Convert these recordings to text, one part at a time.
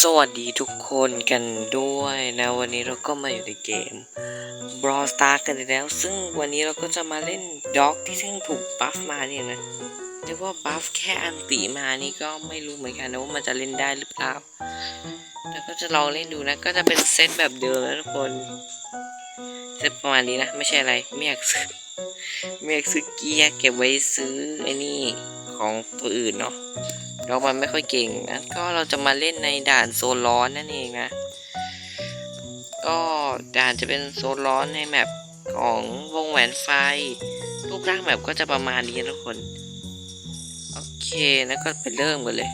สวัสดีทุกคนกันด้วยนะวันนี้เราก็มาอยู่ในเกม Brawl Stars กันแล้ว ซึ่งวันนี้เราก็จะมาเล่นด็อกที่ซึ่งถูกบัฟมาเนี่ยนะเรียกว่าบัฟแค่อันติมานี่ก็ไม่รู้เหมือนกันนะว่ามันจะเล่นได้หรือเปล่าแล้วก็จะลองเล่นดูนะก็จะเป็นเซตแบบเดิมนะทุกคนเซตประมาณนี้นะไม่ใช่อะไรไม่อยากซื้อไม่อยากซื้อเกียร์เก็บไว้ซื้อไอ้นี่ ของตัวอื่นเนาะเรามันไม่ค่อยเก่งนะก็เราจะมาเล่นในด่านโซนร้อนนั่นเองนะ ก็ด่านจะเป็นโซนร้อนในแมปของวงแหวนไฟ รูปร่างแมปก็จะประมาณนี้นะทุกคน โอเคแล้วก็ไปเริ่มกันเลย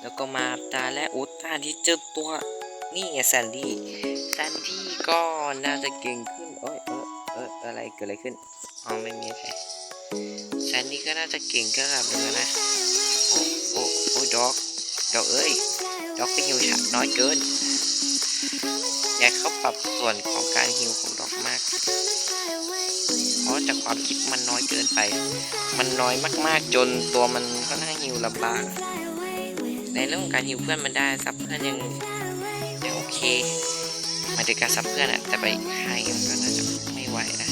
แล้วก็มาตาแรกอุ๊ยตาที่เจอตัวนี่ไงแซนดี้แซนดี้ก็น่าจะเก่งขึ้นเอ้ยเออเอออะไรเกิดอะไรขึ้น อ๋อไม่มีอะไร ก็น่าจะเก่งก็ระดับหนึงแล้วนะ โอ้โอ้โอ้ด็อกด็อกเอ้ยด็อกเป็นฮิวฉาน้อยเกิน อยากเขาปรับส่วนของการฮิวของด็อกมาก เพราะจากความคิดมันน้อยเกินไป มันน้อยมากๆจนตัวมันค่อนข้างฮิวลำบาก ในเรื่องของการฮิวเพื่อนมันได้ซับเพื่อนยังยังโอเคมายถึงการซับเพื่อนอะแต่ไปฆ่าย่างก็น่าจะไม่ไหวนะ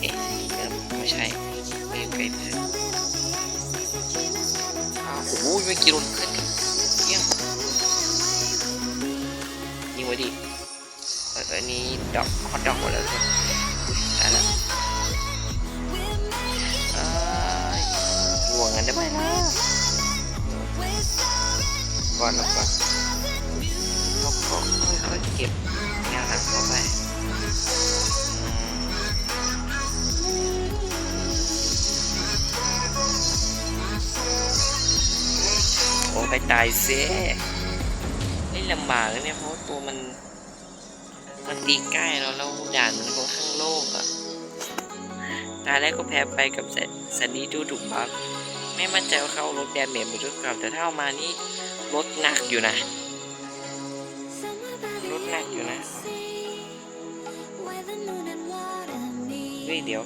เอ๊ะเริ่มไม่ใช่ ไม่กี่โดนขึ้นเยี่ยมยิงไว้ดิอันนี้ดอกฮอตดอกหมดแล้วทุกคนได้แล้วห่วงกันได้ไหมล่ะก่อนแล้วก่อนเราก็ค่อยๆเก็บ ตายเสียเล่ลำบากเลยเนี่ยเพราะตัวมัน มันตีใกล้เราแล้วด่านมันค่อนข้างโลกอะตาแรกก็แพ้ไปกับแซซันนี่ดูถูกบัฟไม่มั่นใจว่าเขาลดแดเมจไปด้วยกันแต่ถ้าเอามานี่ลดหนักอยู่นะลดหนักอยู่นะเฮ้ยเดี๋ยว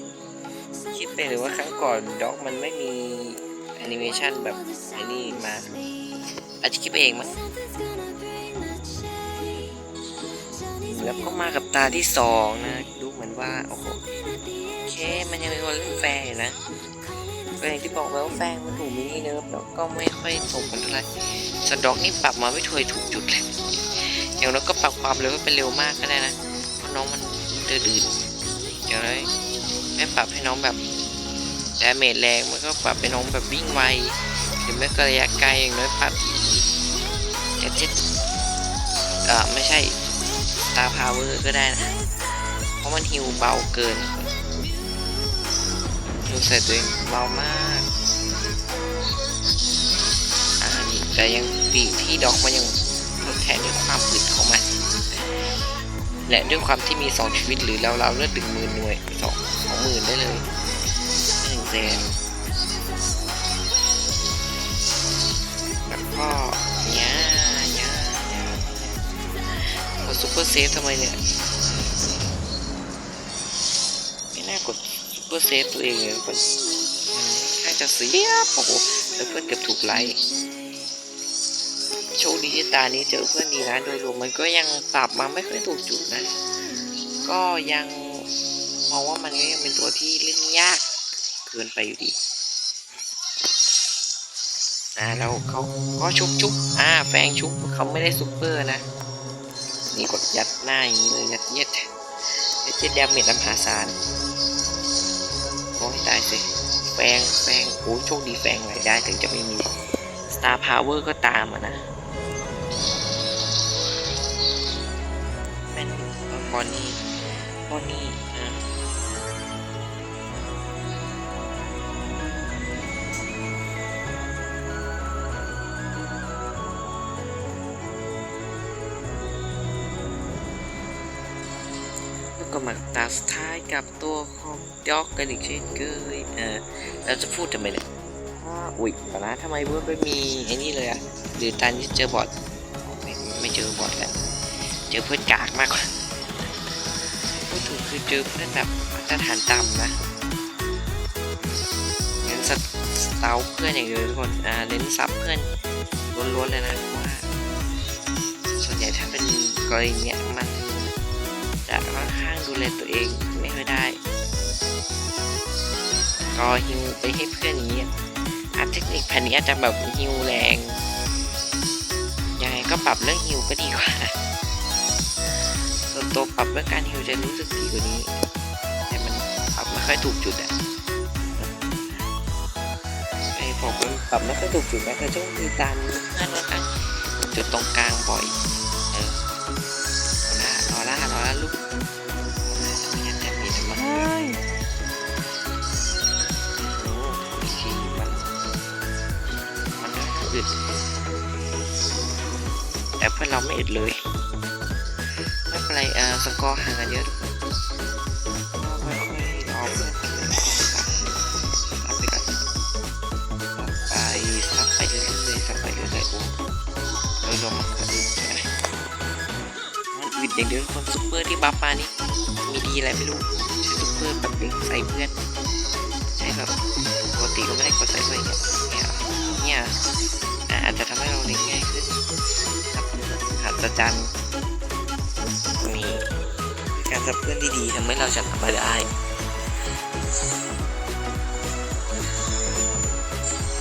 คิดไปหรือว่าครั้งก่อนด็อกมันไม่มีแอนิเมชันแบบไอ้นี่มา อาจจะคิดไปเองมั้งแล้วก็มากับตาที่สองนะ ดูเหมือนว่า โอ้โหโอเค มันยังมีคนเล่นแฟร์อยู่นะก็อย่างที่บอกไปว่าแฟร์มันถูกมินิเนิร์ฟแล้วก็ไม่ค่อยสมกันเท่าไหร่สด็อกนี่ปรับมาไม่ถวยถูกจุดเลยอย่างน้อยก็ปรับความเร็วให้เป็นเร็วมากก็ได้นะ เพราะน้องมันเดือดดื่นอย่างไรไม่ปรับให้น้องแบบดาเมจแรงมันก็ปรับให้น้องแบบวิ่งไว รือไม่ก็ระยะไกลอย่างน้อยปับอีแกจิตเอ่อไม่ใช่ตาพาวเวอร์ก็ได้นะ เพราะมันฮิวเบาเกินฮิวใส่ตัวเองเบามากอ่านี่แต่ยังปีที่ดอกมันยังทดแทนด้วยความอึดของมันและด้วยความที่มีสองชีวิตหรือเราเราวๆเลือดดึงหมื่นหน่วยสองสองหมื่นได้เลยหนึ่งแสน อร์เซฟทำไมเนี่ย ไม่น่ากดซุปเปอร์เซฟตัวเองเลยคนมันน่าจะเสียบโอ้โหแล้วเพื่อนเกือบถูกไล่โชคดีที่ตานี้เจอเพื่อนดีนะ โดยรวมมันก็ยังปรับมาไม่ค่อยถูกจุดนะ ก็ยังมองว่ามันก็ยังเป็นตัวที่เล่นยากเกินไปอยู่ดีอ่าแล้วเขาก็ชุบชุบอ่าแฟงชุบเขาไม่ได้ซุปเปอร์นะ นี่กดยัดหน้าอย่างนี้เลยยัดเยียดยัดเยียดดาเมจลำหาศาลโอ้ยตายสิแฟงแฟงโอ้ยโชคดีแฟงไหลได้ถึงจะไม่มีสตาร์พาวเวอร์ก็ตามอะนะแมนบอนนี่บอนนี่ ก็มาตาสุดท้ายกับตัวของด็อกกันอีกเช่นเคยเออเราจะพูดทำไมเนี่ยอ้าอุ๊ยนะทำไมเพื่อนไม่มีไอ้นี่เลยอะหรือตันที่เจอบอทไม่ไม่เจอบอทแล้วเจอเพื่อนกากมากกว่าพูดถูกคือเจอเพื่อนแบบมาตรฐานต่ำนะเน้นสเตาเพื่อนอย่างเดียวทุกคนอ่าเน้นซับเพื่อนล้วนๆเลยนะเพราะว่าส่วนใหญ่ถ้าเป็นกรณีเนี้ยมัน จะค่อนข้างดูแลตัวเองไม่ค่อยได้ ก็ฮิวไปให้เพื่อนอย่างเงี้ยอาจเทคนิคแผ่นนี้อาจจะแบบฮิวแรง ยังไงก็ปรับเรื่องฮิวก็ดีกว่า ส่วนตัวปรับเรื่องการฮิวจะรู้สึกดีกว่านี้ แต่มันปรับไม่ค่อยถูกจุดอะไอ้ผมมันปรับไม่ค่อยถูกจุดนะแต่ช่วงมีการนั่นนะจุดตรงกลางบ่อย แต่เพื่อนเราไม่เอึดเลย ไม่เป็นไรเออสกอร์ห่างกันเยอะทุกคนเราค่อยๆรอเพื่อนซับไปก่อนไปซับไปเรื่อยๆซับไปเรื่อยๆโอ้โดยรวมมันก็อึดใช่ไอึดอย่างเดียวคนซุปเปอร์ที่บัฟมานี่มีดีอะไรไม่รู้ใช้ซุปเปอร์แบบเดึงใส่เพื่อนใช่แบบปกติก็ไม่ได้กดใส่เพื่อนอย่างเงี้ยเนี่ย จรรย์มีการสับเพื่อนที่ดีทำให้เราชนะมาได้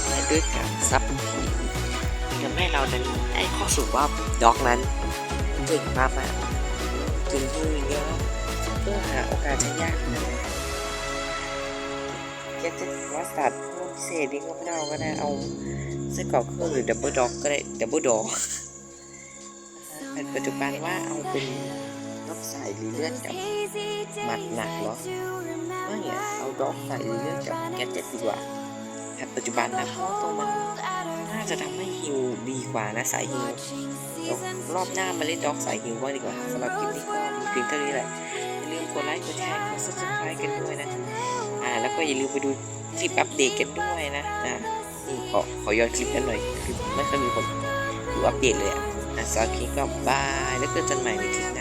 และด้วยการซับทีมทำให้เรานั้นได้ข้อสรุปว่าด็อกนั้นเก่งมากมากถึงที่เยอะเพื่อหาโอกาสใช้ยากนะแกจะวัสดัดพวกพิเศษนี่ก็ไม่ได้เอาก็ได้เอาไส้กรอกเครื่องหรือดับเบิลด็อกก็ได้ดับเบิลด็อเป็ นปัจจุบันว่าเอาเป็นด็อกใส่หรือเลือดกับหมัดหนักเหรอไม่อะเอาด็อกใส่หรือเลือดกับแกดเจ็ตดีกว่าแพทปัจจุบันนะเพราะตัวมันน่าจะทำให้ฮิวดีกว่านะสายฮิวรอบหน้ามาเล่นด็อกสายฮิวบ้างดีกว่าสำหรับคลิปนี้ก็มีเพียงเท่านี้แหละอย่าลืมกดไลค์กดแชร์กด subscribe กันด้วยนะอ่าแล้วก็อย่าลืมไปดูคลิปอัปเดตกันด้วยนะอ่านี่ขอขอย้อนคลิปกันหน่อยคือไม่เคอยมีคนดูอัปเดตเลยอะ อะสำหรับคลิปก็บาย แล้วเจอกันใหม่ในคลิป